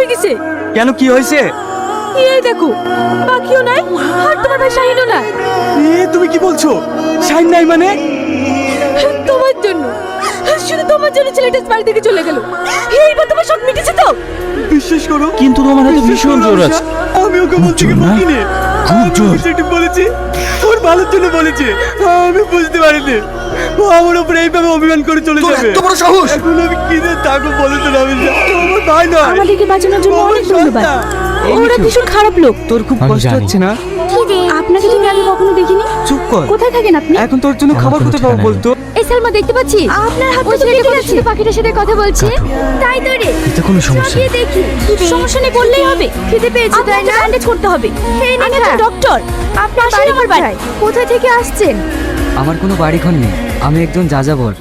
হয়েছে কেন কি হয়েছে? এই দেখো বাকিও নাই আর তোমার ভাই শাহিনও না এ তুমি কি বলছো? শাইন নাই মানে? তোমার জন্য। শুধু তোমার জন্য ছেলেটা বাড়ি থেকে চলে গেল। এইবার তোমার সব মিটেছে তো? বিশ্বাস করো কিন্তু তোমার হাতে ভীষণ জোর আছে। আমি ওকে বলছি কি খুব জোর। বলেছি ওর ভালোর জন্য বলেছি। আমি বুঝতে পারিনি। ও আমার উপরে এইভাবে অভিমান করে চলে যাবে। বড় সাহস! এখন আমি কি যে থাকব বলে তো আমি আমার ভাই নয়। আমাদেরকে বাঁচানোর জন্য অনেক ধন্যবাদ। ওরা ভীষণ খারাপ লোক। তোর খুব কষ্ট হচ্ছে না? আপনাকে তুমি আগে কখনো দেখিনি। চুপ কর। কোথায় থাকেন আপনি? এখন তোর জন্য খাবার কোথায় পাবো বলতো? এই সালমা দেখতে পাচ্ছি? আপনার হাত পাখিটার সাথে কথা বলছে। তাই তো রে। এতে কোনো সমস্যা চালিয়ে দেখি। সমস্যা নেই বললেই হবে। খেতে পেয়েছে তাই না? ব্যান্ডেজ করতে হবে। আমি একজন ডক্টর আপনার বাড়ি কোথায়? কোথায় থেকে আসছেন? আমার কোনো বাড়ি ঘর নেই। আমি একজন যাযাবর।